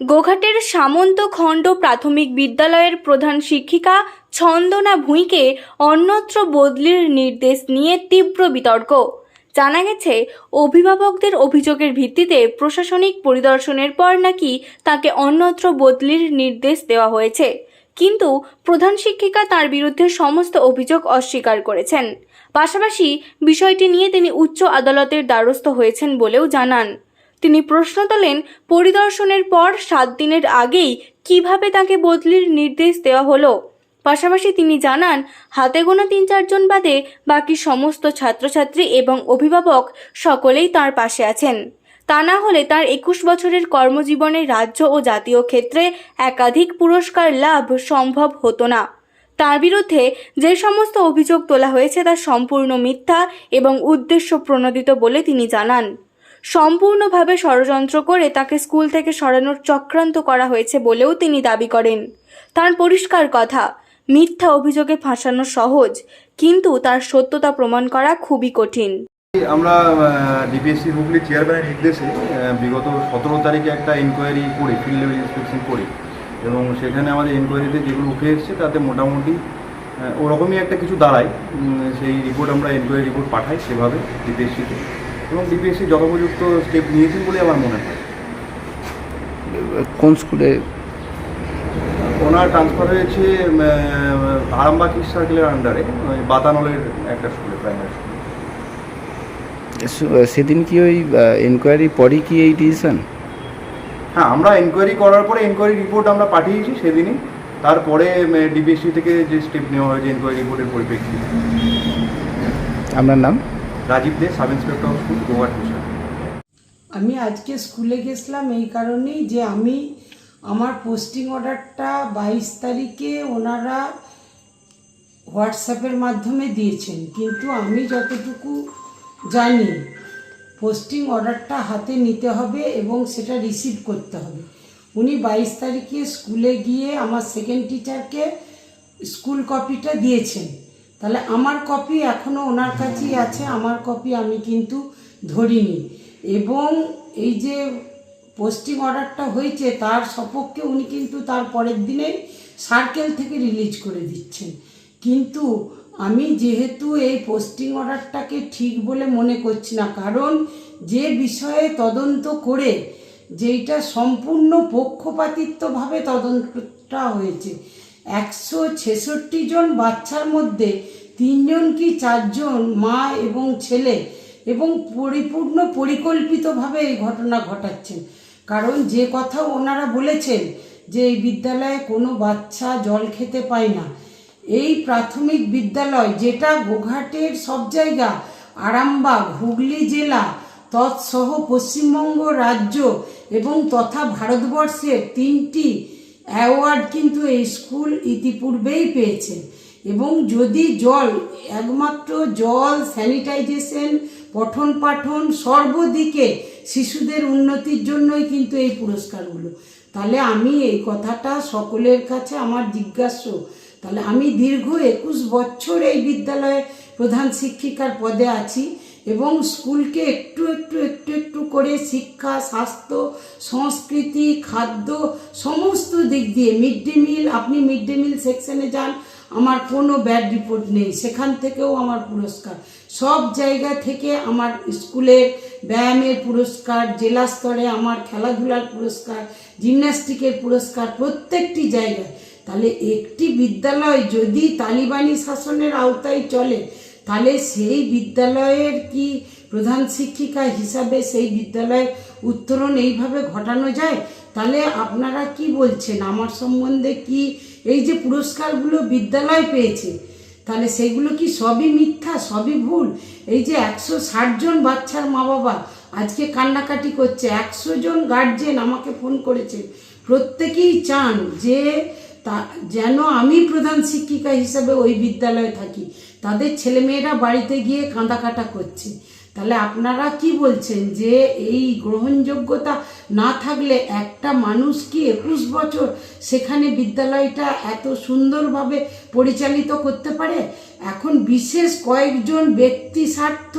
গোঘাটের সামন্ত খণ্ড প্রাথমিক বিদ্যালয়ের প্রধান শিক্ষিকা ছন্দনা ভুঁইকে অন্যত্র বদলির নির্দেশ নিয়ে তীব্র বিতর্ক। জানা গেছে, অভিভাবকদের অভিযোগের ভিত্তিতে প্রশাসনিক পরিদর্শনের পর নাকি তাকে অন্যত্র বদলির নির্দেশ দেওয়া হয়েছে। কিন্তু প্রধান শিক্ষিকা তার বিরুদ্ধে সমস্ত অভিযোগ অস্বীকার করেছেন। পাশাপাশি বিষয়টি নিয়ে তিনি উচ্চ আদালতের দ্বারস্থ হয়েছেন বলেও জানান। তিনি প্রশ্ন তোলেন, পরিদর্শনের পর সাত দিনের আগেই কীভাবে তাকে বদলির নির্দেশ দেওয়া হলো? পাশাপাশি তিনি জানান, হাতে গোনা তিন চারজন বাদে বাকি সমস্ত ছাত্রছাত্রী এবং অভিভাবক সকলেই তার পাশে আছেন। তা না হলে তার একুশ বছরের কর্মজীবনে রাজ্য ও জাতীয় ক্ষেত্রে একাধিক পুরস্কার লাভ সম্ভব হতো না। তার বিরুদ্ধে যে সমস্ত অভিযোগ তোলা হয়েছে তা সম্পূর্ণ মিথ্যা এবং উদ্দেশ্য প্রণোদিত বলে তিনি জানান। সম্পূর্ণভাবে ষড়যন্ত্র করে তাকে স্কুল থেকে সরানোর চক্রান্ত করা হয়েছে বলেও তিনি দাবি করেন। তার পরিষ্কার কথা, মিথ্যা অভিযোগে ফাঁসানো সহজ, কিন্তু তার সত্যতা প্রমাণ করা খুবই কঠিন। আমরা ডিপিএসসি হুগলি চেয়ারম্যানের নির্দেশে বিগত সতেরো তারিখে একটা ইনকোয়ারি করি ফিল্ড লেভেল ইন্সপেকশন করি। এবং সেখানে আমাদের ইনকোয়ারিতে যেগুলো উঠে এসেছে, তাতে মোটামুটি ওরকমই একটা কিছু দাঁড়ায়। সেই রিপোর্ট আমরা ইনকোয়ারি রিপোর্ট পাঠাই সেভাবে ডিপিএসসিতে এবং ডিপিএসসি যথোপযুক্ত স্টেপ নিয়েছেন বলে আমার মনে হয়। কোন স্কুলে? ওনার ট্রান্সফার হয়েছে আরামবাগ ইস্ট সার্কেলের আন্ডারে বাতানলের একটা স্কুলে প্রাইমারি স্কুলে সেদিন কি ওই এনকোয়ারি পরই কি এই ডিসিশন হ্যাঁ আমরা এনকোয়ারি করার পরে এনকোয়ারি রিপোর্ট আমরা পাঠিয়েছি সেদিনই। তারপরে ডিবিএসসি থেকে যে স্টেপ নেওয়া হয়েছে এনকোয়ারি রিপোর্টের পরিপ্রেক্ষিতে। আপনার নাম? Rajib Dey, sub inspector of school, গোয়ার আমি আজকে স্কুলে গেছিলাম এই কারণেই যে আমি আমার পোস্টিং অর্ডারটা বাইশ তারিখে ওনারা হোয়াটসঅ্যাপের মাধ্যমে দিয়েছেন। কিন্তু আমি যতটুকু জানি, পোস্টিং অর্ডারটা হাতে নিতে হবে এবং সেটা রিসিভ করতে হবে। উনি বাইশ তারিখে স্কুলে গিয়ে আমার সেকেন্ড টিচারকে স্কুল কপিটা দিয়েছেন। তাহলে আমার কপি এখনও ওনার কাছেই আছে, আমার কপি আমি কিন্তু ধরিনি। এবং এই যে পোস্টিং অর্ডারটা হয়েছে, তার সপক্ষে উনি কিন্তু তার পরের দিনেই সার্কেল থেকে রিলিজ করে দিচ্ছেন। কিন্তু আমি যেহেতু এই পোস্টিং অর্ডারটাকে ঠিক বলে মনে করছি না, কারণ যে বিষয়ে তদন্ত করে যেইটা সম্পূর্ণ পক্ষপাতিত্বভাবে তদন্তটা হয়েছে একশো ছেষট্টি জন বাচ্চার মধ্যে তিনজন কি চারজন মা এবং ছেলে এবং পরিপূর্ণ পরিকল্পিতভাবে এই ঘটনা ঘটাচ্ছেন। কারণ যে কথা ওনারা বলেছেন যে এই বিদ্যালয়ে কোনো বাচ্চা জল খেতে পায় না। এই প্রাথমিক বিদ্যালয় যেটা গোঘাটের সব জায়গা, আরামবাগ, হুগলি জেলা, তৎসহ পশ্চিমবঙ্গ রাজ্য এবং তথা ভারতবর্ষের তিনটি অ্যাওয়ার্ড কিন্তু এই স্কুল ইতিপূর্বেই পেয়েছেন। এবং যদি জল, একমাত্র জল, স্যানিটাইজেশন পঠন পাঠন সর্বদিকে শিশুদের উন্নতির জন্যই কিন্তু এই পুরস্কারগুলো। তাহলে আমি এই কথাটা সকলের কাছে আমার জিজ্ঞাস্য, তাহলে আমি দীর্ঘ একুশ বছর এই বিদ্যালয়ে প্রধান শিক্ষিকার পদে আছি। এবং স্কুলকে একটু একটু একটু একটু করে শিক্ষা, স্বাস্থ্য, সংস্কৃতি, খাদ্য, সমস্ত দিক দিয়ে মিড ডে মিল, আপনি মিড ডে মিল সেকশনে যান, আমার কোনো ব্যাড রিপোর্ট নেই। সেখান থেকেও আমার পুরস্কার। সব জায়গা থেকে আমার স্কুলের ব্যায়ামের পুরস্কার, জেলা স্তরে আমার খেলাধুলার পুরস্কার, জিমন্যাস্টিকের পুরস্কার, প্রত্যেকটি জায়গায়। তাহলে একটি বিদ্যালয় যদি তালিবানি শাসনের আওতায় চলে তাহলে সেই বিদ্যালয়ের কি প্রধান শিক্ষিকা হিসাবে সেই বিদ্যালয়ের উত্তরণ এইভাবে ঘটানো যায়? তাহলে আপনারা কি বলছেন? আমার সম্বন্ধে কি এই যে পুরস্কারগুলো বিদ্যালয় পেয়েছে, তাহলে সেগুলো কি সবই মিথ্যা, সবই ভুল? এই যে একশো ষাট জন বাচ্চার মা বাবা আজকে কান্নাকাটি করছে, একশো জন গার্জেন আমাকে ফোন করেছে, প্রত্যেকেই চান যে তা, যেন আমি প্রধান শিক্ষিকা হিসাবে ওই বিদ্যালয়ে থাকি। তাদের ছেলেমেয়েরা বাড়িতে গিয়ে কাঁদাকাটা করছে। তাহলে আপনারা কি বলছেন যে এই গ্রহণযোগ্যতা না থাকলে একটা মানুষ কি একুশ বছর সেখানে বিদ্যালয়টা এত সুন্দরভাবে পরিচালিত করতে পারে? এখন বিশেষ কয়েকজন ব্যক্তি স্বার্থ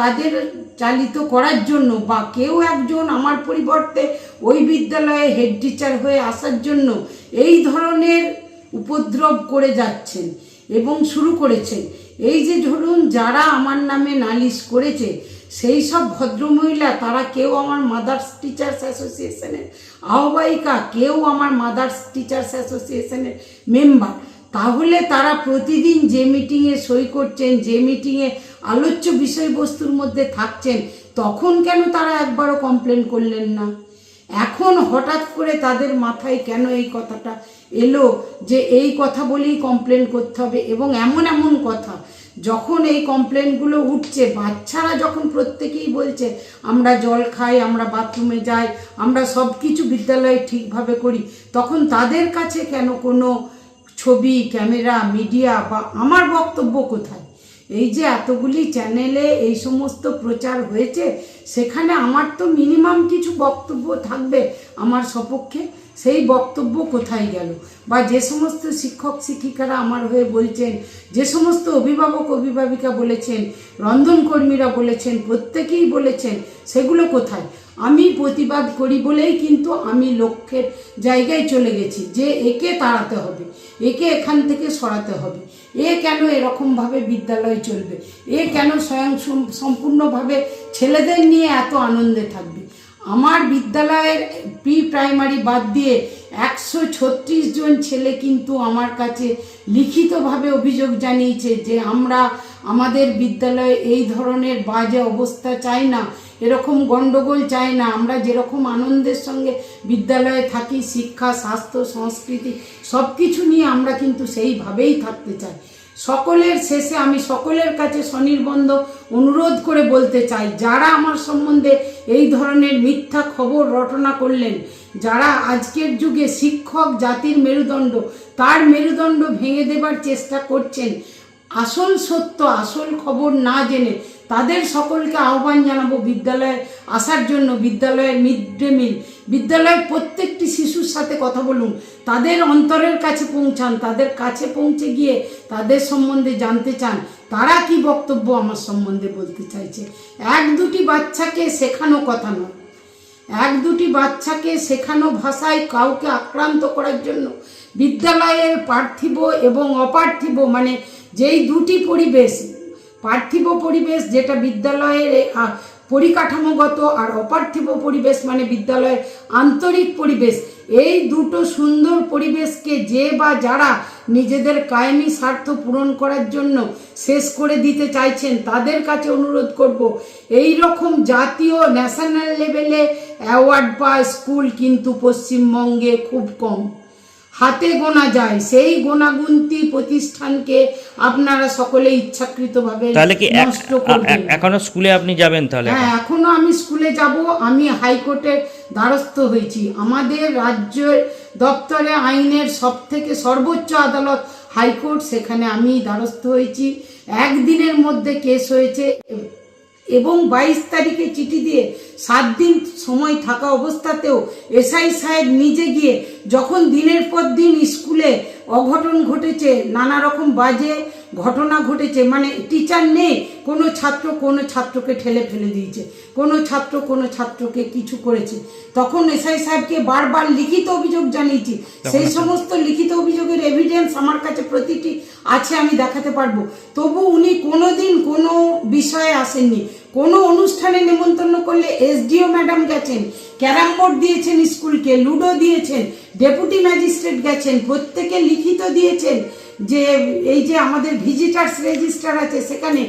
তাদের চালিত করার জন্য বা কেউ একজন আমার পরিবর্তে ওই বিদ্যালয়ে হেড টিচার হয়ে আসার জন্য এই ধরনের উপদ্রব করে যাচ্ছেন। এবং শুরু করেছেন এই যে ধরুন, যারা আমার নামে নালিশ করেছে, সেই সব ভদ্রমহিলা, তারা কেউ আমার মাদার্স টিচার্স অ্যাসোসিয়েশনের আহ্বায়িকা, কেউ আমার মাদার্স টিচার্স অ্যাসোসিয়েশনের মেম্বার তাহলে তারা প্রতিদিন যে মিটিংয়ে সই করছেন, যে মিটিংয়ে আলোচ্য বিষয়বস্তুর মধ্যে থাকছেন, তখন কেন তারা একবারও কমপ্লেন করলেন না? এখন হঠাৎ করে তাদের মাথায় কেন এই কথাটা এলো যে এই কথা বলেই কমপ্লেন করতে হবে এবং এমন এমন কথা। যখন এই কমপ্লেনগুলো উঠছে, বাচ্চারা যখন প্রত্যেকেই বলছে, আমরা জল খাই, আমরা বাথরুমে যাই, আমরা সব কিছু বিদ্যালয়ে ঠিকভাবে করি। তখন তাদের কাছে কেন কোনো ছবি, ক্যামেরা, মিডিয়া বা আমার বক্তব্য কোথায়? এই যে এতগুলি চ্যানেলে এই সমস্ত প্রচার হয়েছে, সেখানে আমার তো মিনিমাম কিছু বক্তব্য থাকবে আমার সপক্ষে। সেই বক্তব্য কোথায় গেল? বা যে সমস্ত শিক্ষক শিক্ষিকারা আমার হয়ে বলছেন, যে সমস্ত অভিভাবক অভিভাবিকা বলেছেন রন্ধনকর্মীরা বলেছেন, প্রত্যেকেই বলেছেন, সেগুলো কোথায়? আমি প্রতিবাদ করি বলেই কিন্তু আমি লক্ষ্যের জায়গায় চলে গেছি যে একে তাড়াতে হবে, একে এখান থেকে সরাতে হবে। এ কেন এরকমভাবে বিদ্যালয় চলবে? এ কেন স্বয়ং সম্পূর্ণভাবে ছেলেদের নিয়ে এত আনন্দে থাকবে? আমার বিদ্যালয়ের প্রি প্রাইমারি বাদ দিয়ে একশো ছত্রিশ জন ছেলে কিন্তু আমার কাছে লিখিতভাবে অভিযোগ জানিয়েছে যে আমরা আমাদের বিদ্যালয়ে এই ধরনের বাজে অবস্থা চাই না, এরকম গণ্ডগোল চাই না। আমরা যেরকম আনন্দের সঙ্গে বিদ্যালয়ে থাকি, শিক্ষা, স্বাস্থ্য, সংস্কৃতি সব কিছু নিয়ে আমরা কিন্তু সেইভাবেই থাকতে চাই। সকলের শেষে আমি সকলের কাছে স্বনির্বন্ধ অনুরোধ করে বলতে চাই, যারা আমার সম্বন্ধে এই ধরনের মিথ্যা খবর রটনা করলেন, যারা আজকের যুগে শিক্ষক জাতির মেরুদণ্ড, তার মেরুদণ্ড ভেঙে দেবার চেষ্টা করছেন, আসল সত্য, আসল খবর না জেনে তাদের সকলকে আহ্বান জানাব বিদ্যালয়ে আসার জন্য, বিদ্যালয়ের মিড ডে মিল বিদ্যালয়ের প্রত্যেকটি শিশুর সাথে কথা বলুন। তাদের অন্তরের কাছে পৌঁছান, তাদের কাছে পৌঁছে গিয়ে তাদের সম্বন্ধে জানতে চান। তারা কি বক্তব্য আমার সম্বন্ধে বলতে চাইছে? এক দুটি বাচ্চাকে শেখানো কথা নয়। এক দুটি বাচ্চাকে শেখানো ভাষায় কাউকে আক্রান্ত করার জন্য বিদ্যালয়ের পার্থিব এবং অপার্থিব মানে যেই দুটি পরিবেশ পার্থিব পরিবেশ যেটা বিদ্যালয়ের পরিকাঠামোগত আর অপার্থিব পরিবেশ মানে বিদ্যালয়ের আন্তরিক পরিবেশ। এই দুটো সুন্দর পরিবেশকে যে বা যারা নিজেদের কায়েমি স্বার্থ পূরণ করার জন্য শেষ করে দিতে চাইছেন, তাদের কাছে অনুরোধ করব এই রকম জাতীয় ন্যাশনাল লেভেলে অ্যাওয়ার্ড পাওয়া স্কুল কিন্তু পশ্চিমবঙ্গে খুব কম। হাতে গোনা যায়। সেই গোনাগুন্তি প্রতিষ্ঠানকে আপনারা সকলে ইচ্ছাকৃতভাবে তাহলে কি নষ্ট করবেন। এখনও স্কুলে আপনি যাবেন তাহলে? হ্যাঁ এখনও আমি স্কুলে যাব। আমি হাইকোর্টের দ্বারস্থ হয়েছি। আমাদের রাজ্য দপ্তরে আইনের সব থেকে সর্বোচ্চ আদালত হাইকোর্ট সেখানে আমি দ্বারস্থ হয়েছি। একদিনের মধ্যে কেস হয়েছে। এবং বাইশ তারিখে চিঠি দিয়ে সাত দিন সময় থাকা অবস্থাতেও এসআই সাহেব নিজে গিয়ে যখন দিনের পর দিন স্কুলে অঘটন ঘটেছে, নানা রকম বাজে ঘটনা ঘটেছে মানে টিচার নেই কোনো ছাত্র কোনো ছাত্রকে ঠেলে ফেলে দিয়েছে কোনো ছাত্র কোনো ছাত্রকে কিছু করেছে। তখন এসআই সাহেবকে বারবার লিখিত অভিযোগ জানিয়েছি সেই সমস্ত লিখিত অভিযোগের এভিডেন্স আমার কাছে প্রতিটি আছে আমি দেখাতে পারব। তবু উনি কোনোদিন কোনো বিষয়ে আসেননি। কোনো অনুষ্ঠানে নেমন্তন্ন করলে এসডিও ম্যাডাম গেছেন, ক্যারাম বোর্ড দিয়েছেন স্কুলকে, লুডো দিয়েছেন, ডেপুটি ম্যাজিস্ট্রেট গেছেন, প্রত্যেকে লিখিত দিয়েছেন যে এই যে আমাদের ভিজিটার্স রেজিস্টার আছে সেখানে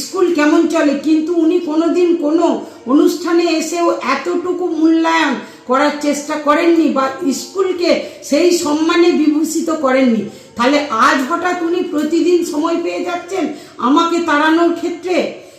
স্কুল কেমন চলে, কিন্তু উনি কোনোদিন কোনো অনুষ্ঠানে এসেও এতটুকু মূল্যায়ন করার চেষ্টা করেননি বা স্কুলকে সেই সম্মানে বিভূষিত করেননি। তাহলে আজ হঠাৎ উনি প্রতিদিন সময় পেয়ে যাচ্ছেন আমাকে তাড়ানোর ক্ষেত্রে?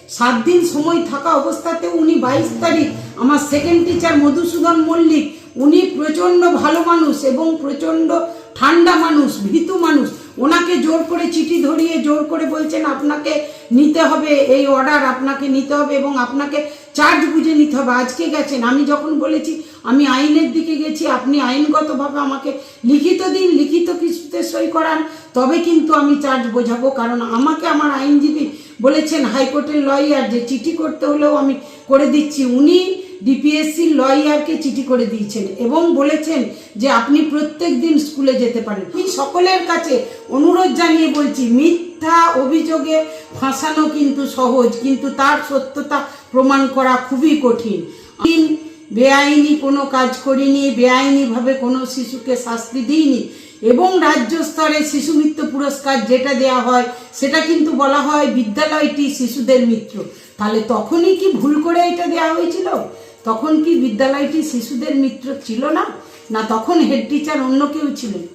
সাত দিন সময় থাকা অবস্থাতে উনি বাইশ তারিখ আমার সেকেন্ড টিচার মধুসূদন মল্লিক, উনি প্রচণ্ড ভালো মানুষ এবং প্রচণ্ড ঠান্ডা মানুষ, ভীতু মানুষ। ওনাকে জোর করে চিঠি ধরিয়ে জোর করে বলছেন, আপনাকে নিতে হবে এই অর্ডার আপনাকে নিতে হবে এবং আপনাকে চার্জ বুঝে নিতে হবে। আজকে গেছেন। আমি যখন বলেছি, আমি আইনের দিকে গেছি, আপনি আইনগতভাবে আমাকে লিখিত দিন, লিখিত কিছুতে সই করান, তবে কিন্তু আমি চার্জ বোঝাবো। কারণ আমাকে আমার আইনজীবী বলেছেন হাইকোর্টের লয়ার যে চিঠি করতে হলেও আমি করে দিচ্ছি। উনি ডিপিএসসির লয়ারকে চিঠি করে দিয়েছেন এবং বলেছেন যে আপনি প্রত্যেক দিন স্কুলে যেতে পারেন। আমি সকলের কাছে অনুরোধ জানিয়ে বলছি, মিথ্যা অভিযোগে ফাঁসানো কিন্তু সহজ, কিন্তু তার সত্যতা প্রমাণ করা খুবই কঠিন। বেআইনি কোনো কাজ করিনি, বেআইনিভাবে কোনো শিশুকে শাস্তি দিইনি। এবং রাজ্য স্তরে শিশু মিত্র পুরস্কার যেটা দেয়া হয়, সেটা কিন্তু বলা হয় বিদ্যালয়টি শিশুদের মিত্র। তাহলে তখনই কি ভুল করে এটা দেয়া হয়েছিল? তখন কি বিদ্যালয়টি শিশুদের মিত্র ছিল না? না তখন হেড টিচার অন্য কেউ ছিলেন?